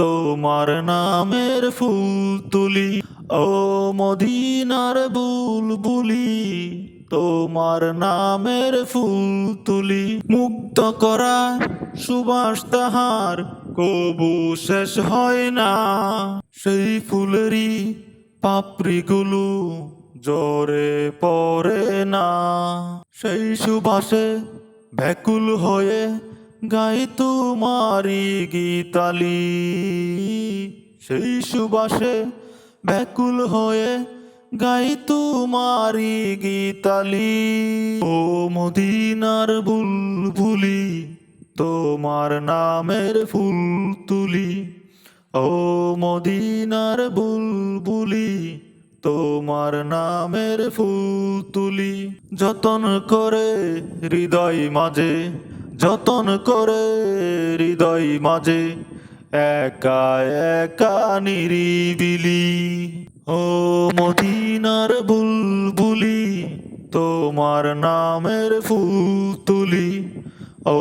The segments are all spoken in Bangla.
তোমার নামের ফুল তুলি, ও মদিনার বুলবুলি, তোমার নামের ফুল তুলি। মুক্ত করা সুবাস তাহার কবু শেষ হয় না। সেই ফুলেরই পাপড়িগুলো জোরে পড়ে না। সেই সুবাসে ব্যাকুল হয়ে গাই তোমারি গীতালি। সেই সুবাসে ব্যাকুল হয়ে গাই তোমারি গীতালি। ও মদিনার বুলবুলি, তোমার নামের ফুল তুলি ও মদিনার বুলবুলি, তোমার নামের ফুল তুলি যতন করে হৃদয় মাঝে যতন করে হৃদয় মাঝে, একা একা নিরিবিলি। ও মদিনার বুলবুলি, তোমার নামের ফুল তুলি ও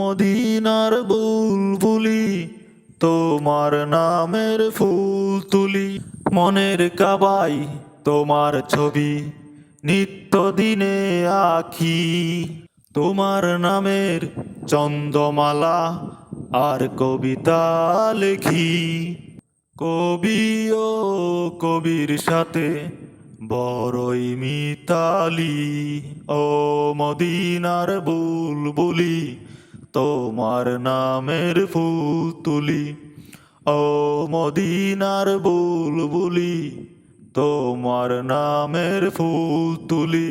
মদিনার বুলবুলি, তোমার নামের ফুল তুলি মনের কাবাই, তোমার ছবি নিত্য দিনে আখি তোমার নামের চন্দ্রমালা আর কবিতা লেখি। কবি ও কবির সাথে বড়ই মিতালি। ও মদিনার বুলবুলি, তোমার নামের ফুল তুলি ও মদিনার বুলবুলি, তোমার নামের ফুল তুলি